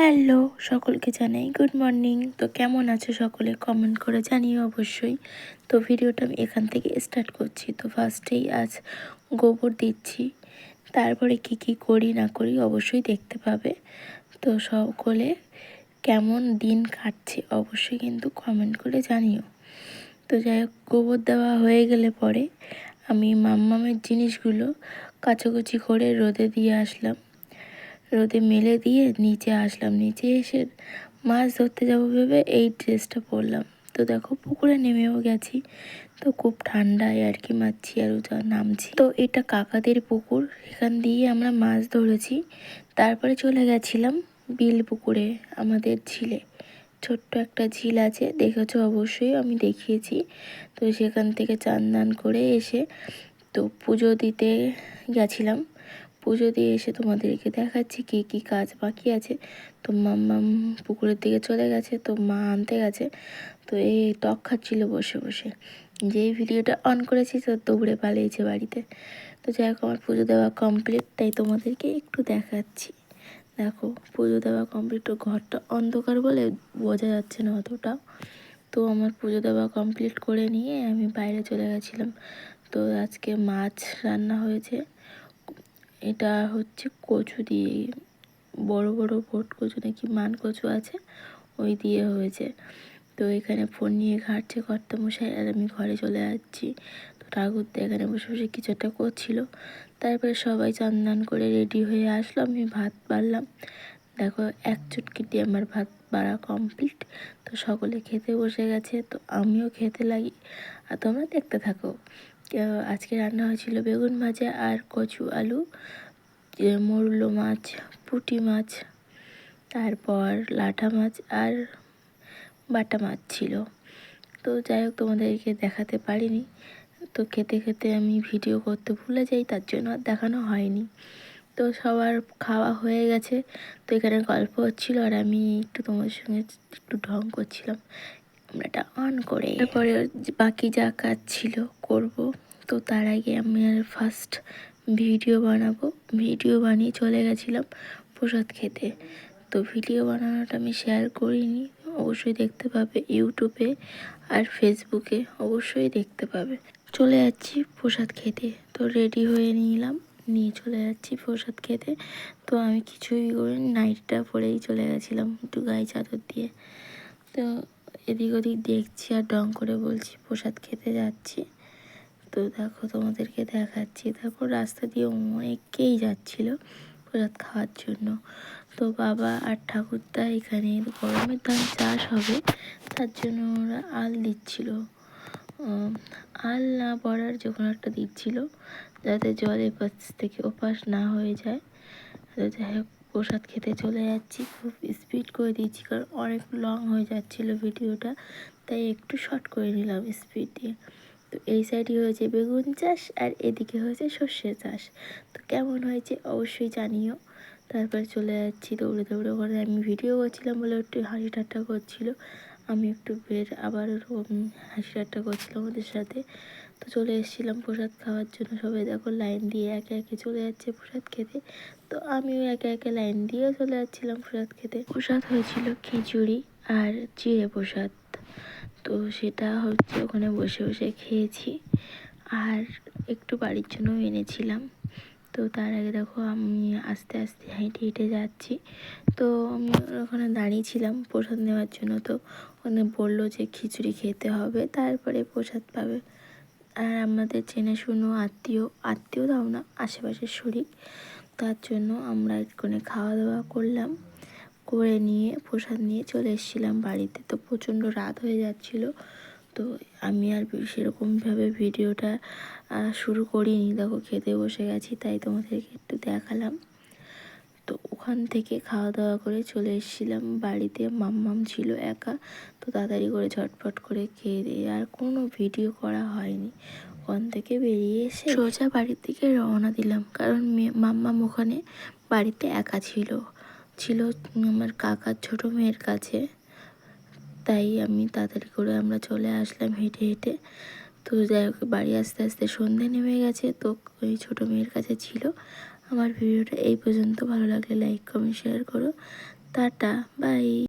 Hello, সকলকে জানাই good morning তো কেমন আছো সকলে? কমেন্ট করে জানিও অবশ্যই। তো ভিডিওটা আমি এখান থেকে স্টার্ট করছি। তো ফার্স্টেই আজ গোবর দিচ্ছি। তারপরে কি কি করি না করি অবশ্যই দেখতে পাবে। তো সকলে কেমন দিন কাটছে অবশ্যই কিন্তু কমেন্ট করে জানিও। তো যাই হোক গোবর দেওয়া হয়ে গেলে পরে আমি মাম্মামের জিনিসগুলো কাচাকুচি করে রোদে দিয়ে আসলাম। রোদে মেলে দিয়ে নিচে আসলাম। নিচে এসে মাছ ধরতে যাব ভেবে এই ড্রেসটা পরলাম। তো দেখো, পুকুরে নেমেও গেছি। তো খুব ঠান্ডায় আর কি মারছি আর নামছি। তো এটা কাকাদের পুকুর, এখান দিয়ে আমরা মাছ ধরেছি। তারপরে চলে গেছিলাম বিল পুকুরে, আমাদের ঝিলে। ছোট্ট একটা ঝিল আছে, দেখেছ অবশ্যই, আমি দেখিয়েছি। তো সেখান থেকে চান দান করে এসে তো পুজো দিতে গেছিলাম। পুজো দিয়ে এসে তোমাদেরকে দেখাচ্ছি কী কী কাজ বাকি আছে। তো মাম্মাম পুকুরের দিকে চলে গেছে, তো মা আনতে গেছে। তো এই টক খাচ্ছিল বসে বসে। যেই ভিডিওটা অন করেছি, তো দৌড়ে পালিয়েছে বাড়িতে। তো যাই হোক, আমার পুজো দেওয়া কমপ্লিট তাই তোমাদেরকে একটু দেখাচ্ছি। দেখো, পুজো দেওয়া কমপ্লিট ঘরটা অন্ধকার বলে বোঝা যাচ্ছে না অতটা। তো আমার পুজো দেওয়া কমপ্লিট করে নিয়ে আমি বাইরে চলে গেছিলাম। তো আজকে মাছ রান্না হয়েছে। এটা হচ্ছে কচু দিয়ে, বড় বড় ভোট কচু নাকি মান কচু আছে, ওই দিয়ে হয়েছে। তো এখানে ফোন নিয়ে ঘাটছে কর্তামশাই আর আমি ঘরে চলে যাচ্ছি। তো ঠাকুর এখানে বসে বসে কিছু একটা করছিল। তারপরে সবাই চান্দান করে রেডি হয়ে আসলো, আমি ভাত বাড়লাম। দেখো, এক চুটকিটি আমার ভাত বাড়া কমপ্লিট। তো সকলে খেতে বসে গেছে, তো আমিও খেতে লাগি। আর তোমরা দেখতে থাকো। আজকে রান্না হয়েছিল বেগুন ভাজা আর কচু আলু মরুলো মাছ, পুঁটি মাছ, তারপর লাটা মাছ আর বাটা মাছ ছিল। তো যাই হোক, তোমাদেরকে দেখাতে পারিনি। তো খেতে খেতে আমি ভিডিও করতে ভুলে যাই, তার জন্য আর দেখানো হয়নি। তো সবার খাওয়া হয়ে গেছে। তো এখানে গল্প হচ্ছিল আর আমি একটু তোমাদের সঙ্গে একটু ঢং করছিলাম। ক্যামেরাটা অন করে তারপরে বাকি যা কাজ ছিল। তো তার আগে আমি আর ফার্স্ট ভিডিও বানাবো। ভিডিও বানিয়ে চলে গেছিলাম প্রসাদ খেতে। তো ভিডিও বানানোটা আমি শেয়ার করিনি, অবশ্যই দেখতে পাবে ইউটিউবে আর ফেসবুকে অবশ্যই দেখতে পাবে। চলে যাচ্ছি প্রসাদ খেতে। তো রেডি হয়ে নিলাম, নিয়ে চলে যাচ্ছি প্রসাদ খেতে। তো আমি কিছুই করে নাইটটা পরেই চলে গেছিলাম একটু গায়ে চাদর দিয়ে। তো এদিক ওদিক দেখছি আর ডং করে বলছি, প্রসাদ খেতে যাচ্ছি। তো দেখো তোমাদেরকে দেখাচ্ছি। তারপর রাস্তা দিয়ে অনেকেই যাচ্ছিল প্রসাদ খাওয়ার জন্য। তো বাবা আর ঠাকুরদা এখানে গরমের ধান চাষ হবে, তার জন্য ওরা আল দিচ্ছিল। আল না পড়ার যখন একটা দিচ্ছিল, যাতে জল এপাশ থেকে ওপাশ না হয়ে যায়। তো যাই হোক, প্রসাদ খেতে চলে যাচ্ছি। খুব স্পিড করে দিচ্ছি কারণ অনেক লং হয়ে যাচ্ছিল ভিডিওটা, তাই একটু শর্ট করে নিলাম স্পিড দিয়ে। তো এই সাইডে হয়েছে বেগুন চাষ আর এদিকে হয়েছে সর্ষে চাষ। তো কেমন হয়েছে অবশ্যই জানিও। তারপরে চলে যাচ্ছি দৌড়ে দৌড়ে করে আমি ভিডিও করছিলাম বলে একটু হাসি ঠাট্টা করছিল। আমি একটু বের আবার হাসি ঠাট্টা করছিলাম ওদের সাথে। তো চলে এসেছিলাম প্রসাদ খাওয়ার জন্য। সবাই দেখো লাইন দিয়ে একে একে চলে যাচ্ছে প্রসাদ খেতে। তো আমিও একে একে লাইন দিয়ে চলে যাচ্ছিলাম প্রসাদ খেতে। প্রসাদ হয়েছিল খিচুড়ি আর চিড়ে প্রসাদ। তো সেটা হচ্ছে ওখানে বসে বসে খেয়েছি। আর একটু বাড়ির জন্য এনেছিলাম। তো তার আগে দেখো আমি আস্তে আস্তে হেঁটে হেঁটে যাচ্ছি। তো আমি ওখানে দাঁড়িয়েছিলাম প্রসাদ নেওয়ার জন্য। তো ওখানে বলল যে খিচুড়ি খেতে হবে, তারপরে প্রসাদ পাবে। আর আমাদের চেনে শুনো আত্মীয় আত্মীয় দাও না, আশেপাশের শরিক। তার জন্য আমরা একটুখানি খাওয়া দাওয়া করলাম। করে নিয়ে, প্রসাদ নিয়ে চলে এসেছিলাম বাড়িতে। তো প্রচণ্ড রাত হয়ে যাচ্ছিল। তো আমি আর সেরকমভাবে ভিডিওটা শুরু করিনি। দেখো খেতে বসে গেছি, তাই তোমাদেরকে একটু দেখালাম। তো ওখান থেকে খাওয়া দাওয়া করে চলে এসেছিলাম। বাড়িতে মাম্মাম ছিল একা। তো তাড়াতাড়ি করে ঝটপট করে খেয়ে দিয়ে আর কোনো ভিডিও করা হয়নি। ওখান থেকে বেরিয়ে এসে সোজা বাড়ির দিকে রওনা দিলাম। কারণ মাম্মাম ওখানে বাড়িতে একা ছিল। ছিল আমার কাকার ছোট মেয়ের কাছে। তাই আমি তাড়াতাড়ি করে আমরা চলে আসলাম হেঁটে হেঁটে। তো যাই হোক, বাড়ি আস্তে আস্তে সন্ধে নেমে গেছে। তো ওই ছোটো মেয়ের কাছে ছিল। আমার ভিডিওটা এই পর্যন্ত। ভালো লাগলে লাইক কমেন্ট শেয়ার করো। Tata bye